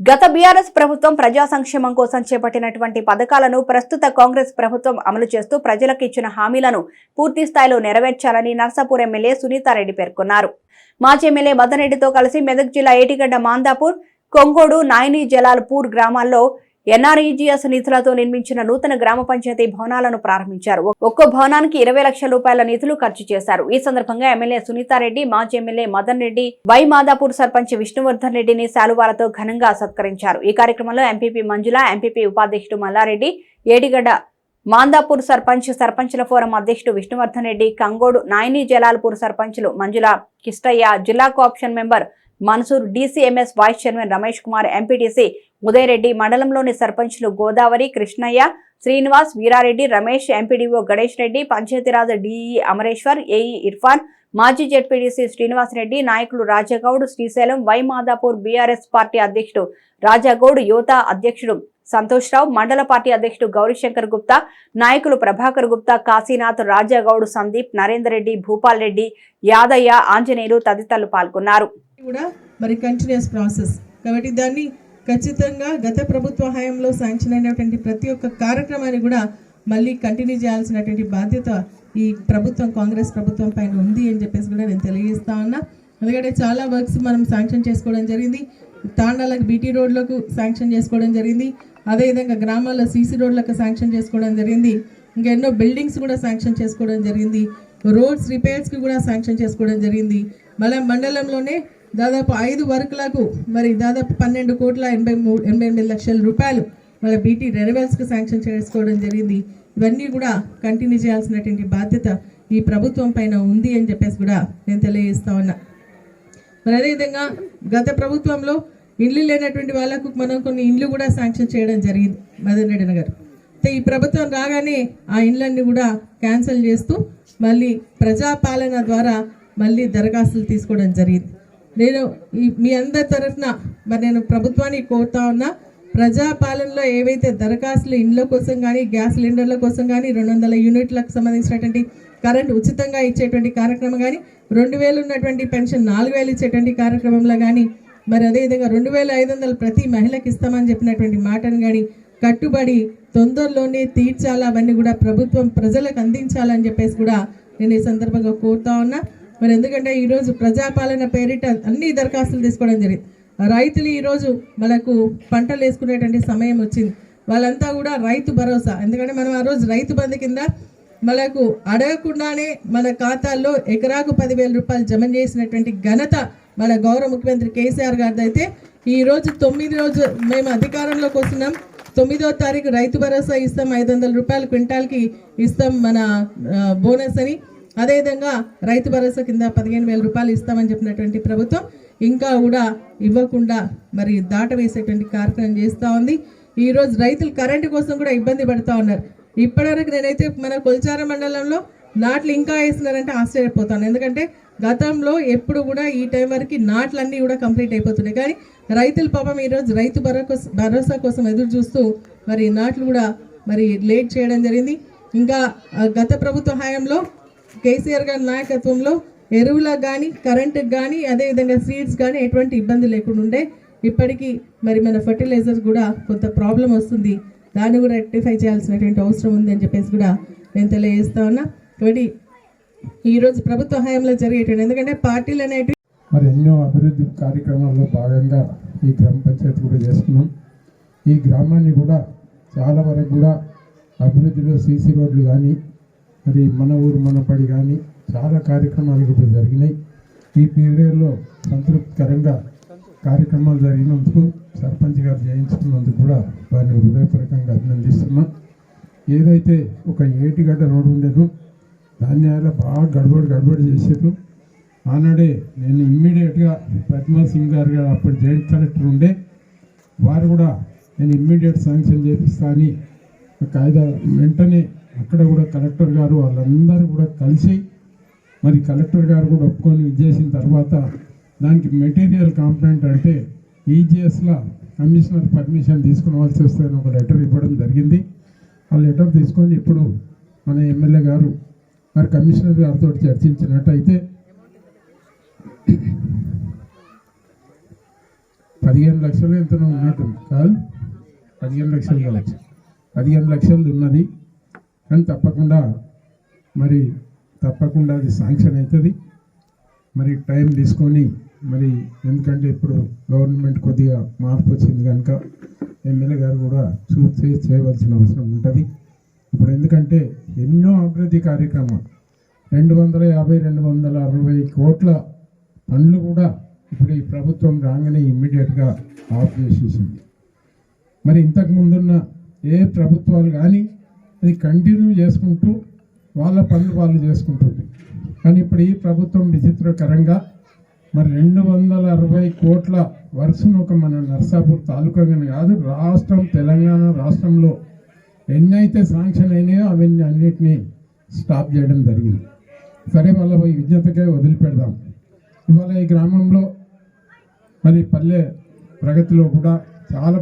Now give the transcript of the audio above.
గత బీఆర్ఎస్ ప్రభుత్వం ప్రజా సంక్షేమం కోసం చేపట్టినటువంటి పథకాలను ప్రస్తుత కాంగ్రెస్ ప్రభుత్వం అమలు చేస్తూ ప్రజలకు ఇచ్చిన హామీలను పూర్తి స్థాయిలో నెరవేర్చాలని నర్సాపూర్ ఎమ్మెల్యే సునీతారెడ్డి పేర్కొన్నారు. మాజీ ఎమ్మెల్యే మదనరెడ్డితో కలిసి మెదక్ జిల్లా ఏటిగడ్డ మాందాపూర్ కొంగోడు నాయని జలాల్పూర్ గ్రామాల్లో ఎన్ఆర్ఈజీఎస్ నిధులతో నిర్మించిన నూతన గ్రామ పంచాయతీ భవనాలను ప్రారంభించారు. ఒక్కో భవనానికి ఇరవై లక్షల రూపాయల నిధులు ఖర్చు చేశారు. ఈ సందర్భంగా ఎమ్మెల్యే సునీతారెడ్డి మాజీ ఎమ్మెల్యే మదన్ రెడ్డి వై మాదాపూర్ సర్పంచ్ విష్ణువర్ధన్ రెడ్డిని శాలువాలతో ఘనంగా సత్కరించారు. ఈ కార్యక్రమంలో ఎంపీపీ మంజుల ఎంపీపీ ఉపాధ్యక్షుడు మల్లారెడ్డి ఏడిగడ్డ మాందాపూర్ సర్పంచ్ సర్పంచుల ఫోరం అధ్యక్షుడు విష్ణువర్ధన్ రెడ్డి కంగోడు నాయని జలాల్పూర్ సర్పంచులు మంజుల కిష్టయ్య జిల్లా cooption member Mansoor DCMS vice chairman Ramesh Kumar MPTC Udaya Reddy మండలంలోని సర్పంచ్లు Godavari Krishnaiah Srinivas Veera Reddy Ramesh MPDO Ganesh Reddy Panchayat Raj DE Amareshwar AE Irfan మాజీ జెడ్పీడీసీ శ్రీనివాస్ రెడ్డి నాయకులు Raja Goud Srisailam Y Madapur BRS party అధ్యక్షుడు రాజాగౌడ్ యువత అధ్యక్షుడు సంతోష్రావు మండల party అధ్యక్షుడు గౌరీశంకర్ గుప్తా నాయకులు ప్రభాకర్ గుప్తా కాశీనాథ్ రాజాగౌడ్ సందీప్ నరేందర్ రెడ్డి భూపాల్ రెడ్డి యాదయ్య ఆంజనేయులు తదితరులు పాల్గొన్నారు. కూడా మరి కంటిన్యూస్ ప్రాసెస్ కాబట్టి దాన్ని ఖచ్చితంగా గత ప్రభుత్వ హయాంలో శాంక్షన్ అయినటువంటి ప్రతి ఒక్క కార్యక్రమాన్ని కూడా మళ్ళీ కంటిన్యూ చేయాల్సినటువంటి బాధ్యత ఈ ప్రభుత్వం కాంగ్రెస్ ప్రభుత్వం పైన ఉంది అని చెప్పేసి కూడా నేను తెలియజేస్తా ఉన్నా. ఎందుకంటే చాలా వర్క్స్ మనం శాంక్షన్ చేసుకోవడం జరిగింది. తాండాలకు బీటీ రోడ్లకు శాంక్షన్ చేసుకోవడం జరిగింది. అదేవిధంగా గ్రామాల్లో సీసీ రోడ్లకు శాంక్షన్ చేసుకోవడం జరిగింది. ఇంకా ఎన్నో బిల్డింగ్స్ కూడా శాంక్షన్ చేసుకోవడం జరిగింది. రోడ్స్ రిపేర్స్కి కూడా శాంక్షన్ చేసుకోవడం జరిగింది. మళ్ళీ మండలంలోనే దాదాపు ఐదు వర్కులకు మరి దాదాపు పన్నెండు కోట్ల ఎనభై మూడు ఎనభై ఎనిమిది లక్షల రూపాయలు మళ్ళీ బీటీ రెనవెల్స్కి శాంక్షన్ చేసుకోవడం జరిగింది. ఇవన్నీ కూడా కంటిన్యూ చేయాల్సినటువంటి బాధ్యత ఈ ప్రభుత్వం పైన ఉంది అని చెప్పేసి కూడా నేను తెలియజేస్తా ఉన్నా. మరి అదేవిధంగా గత ప్రభుత్వంలో ఇల్లు లేనటువంటి వాళ్ళకు మనం కొన్ని ఇండ్లు కూడా శాంక్షన్ చేయడం జరిగింది మదన్ రెడ్డి నగర్ అయితే ఈ ప్రభుత్వం రాగానే ఆ ఇండ్లన్నీ కూడా క్యాన్సిల్ చేస్తూ మళ్ళీ ప్రజాపాలన ద్వారా మళ్ళీ దరఖాస్తులు తీసుకోవడం జరిగింది. నేను మీ అందరి తరఫున మరి నేను ప్రభుత్వాన్ని కోరుతా ఉన్నా ప్రజాపాలనలో ఏవైతే దరఖాస్తులు ఇండ్ల కోసం కానీ గ్యాస్ సిలిండర్ల కోసం కానీ రెండు వందల యూనిట్లకు సంబంధించినటువంటి కరెంట్ ఉచితంగా ఇచ్చేటువంటి కార్యక్రమం కానీ రెండు వేలు ఉన్నటువంటి పెన్షన్ నాలుగు వేలు ఇచ్చేటువంటి కార్యక్రమంలో కానీ మరి అదేవిధంగా రెండు వేల ఐదు వందలు ప్రతి మహిళకి ఇస్తామని చెప్పినటువంటి మాటను కానీ కట్టుబడి తొందరలోనే తీర్చాలా అవన్నీ కూడా ప్రభుత్వం ప్రజలకు అందించాలని చెప్పేసి కూడా నేను ఈ సందర్భంగా కోరుతా ఉన్నా. మరి ఎందుకంటే ఈరోజు ప్రజాపాలన పేరిట అన్ని దరఖాస్తులు తీసుకోవడం జరిగింది. రైతులు ఈరోజు మనకు పంటలు వేసుకునేటువంటి సమయం వచ్చింది. వాళ్ళంతా కూడా రైతు భరోసా. ఎందుకంటే మనం ఆ రోజు రైతు బంధు కింద మనకు అడగకుండానే మన ఖాతాల్లో ఎకరాకు పదివేల రూపాయలు జమ చేసినటువంటి ఘనత మన గౌరవ ముఖ్యమంత్రి కేసీఆర్ గారిది అయితే ఈరోజు తొమ్మిది రోజు మేము అధికారంలోకి వస్తున్నాం. తొమ్మిదో తారీఖు రైతు భరోసా ఇస్తాం. ఐదు వందల రూపాయలు క్వింటాల్కి ఇస్తాం మన బోనస్ అని. అదేవిధంగా రైతు భరోసా కింద పదిహేను వేల రూపాయలు ఇస్తామని చెప్పినటువంటి ప్రభుత్వం ఇంకా కూడా ఇవ్వకుండా మరి దాట వేసేటువంటి కార్యక్రమం చేస్తూ ఉంది. ఈరోజు రైతులు కరెంటు కోసం కూడా ఇబ్బంది పడుతూ ఉన్నారు. ఇప్పటివరకు నేనైతే మన కొల్చార మండలంలో నాట్లు ఇంకా వేస్తున్నారంటే ఆశ్చర్యపోతాను. ఎందుకంటే గతంలో ఎప్పుడు కూడా ఈ టైం వరకు నాట్లన్నీ కూడా కంప్లీట్ అయిపోతున్నాయి. కానీ రైతులు పాపం ఈరోజు రైతు భరోసా భరోసా కోసం ఎదురు చూస్తూ మరి నాట్లు కూడా మరి లేట్ చేయడం జరిగింది. ఇంకా గత ప్రభుత్వ హయాంలో కేసీఆర్ గారి నాయకత్వంలో ఎరువులకు కానీ కరెంటుకి కానీ అదేవిధంగా సీడ్స్ కానీ ఎటువంటి ఇబ్బంది లేకుండా ఉండే. ఇప్పటికీ మరి మన ఫర్టిలైజర్స్ కూడా కొంత ప్రాబ్లం వస్తుంది. దాన్ని కూడా రెక్టిఫై చేయాల్సినటువంటి అవసరం ఉంది అని చెప్పేసి కూడా నేను తెలియజేస్తా ఉన్నా. కాబట్టి ఈరోజు ప్రభుత్వ హయాంలో జరిగేటువంటి ఎందుకంటే పార్టీలు అనేటివి మరి ఎన్నో అభివృద్ధి కార్యక్రమాల్లో భాగంగా ఈ గ్రామ పంచాయతీ కూడా చేసుకున్నాం ఈ గ్రామాన్ని కూడా చాలా వరకు కూడా అభివృద్ధిలో సీసీ రోడ్లు కానీ మరి మన ఊరు మన పడి కానీ చాలా కార్యక్రమాలు కూడా జరిగినాయి. ఈ పీరియడ్లో సంతృప్తికరంగా కార్యక్రమాలు జరిగినందుకు సర్పంచ్ గారు జయించుకున్నందుకు కూడా వారిని హృదయపూర్వకంగా అభినందిస్తున్నాం. ఏదైతే ఒక ఏటిగడ్డ రోడ్డు ఉండేదో దాన్ని అలా బాగా గడబడి గడబడి చేసారు ఆనాడే నేను ఇమ్మీడియట్గా ప్రతిమా సింగ్ గారు గారు అప్పుడు జాయింట్ కలెక్టర్ ఉండే వారు కూడా నేను ఇమ్మీడియట్ శాంక్షన్ చేపిస్తా అని కాయిదా వెంటనే అక్కడ కూడా కలెక్టర్ గారు వాళ్ళందరూ కూడా కలిసి మరి కలెక్టర్ గారు కూడా ఒప్పుకొని ఇచ్చేసిన తర్వాత దానికి మెటీరియల్ కాంప్లైంట్ అంటే ఈజీఎస్లో కమిషనర్ పర్మిషన్ తీసుకోవాల్సి వస్తుందని ఒక లెటర్ ఇవ్వడం జరిగింది. ఆ లెటర్ తీసుకొని ఇప్పుడు మన ఎమ్మెల్యే గారు మరి కమిషనర్ గారితో చర్చించినట్టయితే పదిహేను లక్షలు ఎంతనో ఉన్నట్టు పదిహేను లక్షలు కావచ్చు పదిహేను లక్షలు ఉన్నది. కానీ తప్పకుండా మరి తప్పకుండా అది శాంక్షన్ అవుతుంది. మరి టైం తీసుకొని మరి ఎందుకంటే ఇప్పుడు గవర్నమెంట్ కొద్దిగా మార్పు వచ్చింది కనుక ఎమ్మెల్యే గారు కూడా చూసి చేయవలసిన అవసరం ఉంటుంది. ఇప్పుడు ఎందుకంటే ఎన్నో అభివృద్ధి కార్యక్రమాలు రెండు వందల యాభై రెండు వందల అరవై కోట్ల పనులు కూడా ఇప్పుడు ఈ ప్రభుత్వం రాగానే ఇమ్మీడియట్గా ఆఫ్ చేసేసింది. మరి ఇంతకు ముందున్న ఏ ప్రభుత్వాలు కానీ అది కంటిన్యూ చేసుకుంటూ వాళ్ళ పనులు వాళ్ళు చేసుకుంటుంది. కానీ ఇప్పుడు ఈ ప్రభుత్వం విచిత్రకరంగా మరి రెండు వందల అరవై కోట్ల వర్క్స్ను ఒక మన నర్సాపూర్ తాలూకాగానే కాదు రాష్ట్రం తెలంగాణ రాష్ట్రంలో ఎన్నైతే శాంక్షన్ అయినాయో అవన్నీ అన్నిటినీ స్టాప్ చేయడం జరిగింది. సరే వాళ్ళ ఈ విజ్ఞతకే వదిలిపెడదాం. ఇవాళ ఈ గ్రామంలో మరి పల్లె ప్రగతిలో కూడా చాలా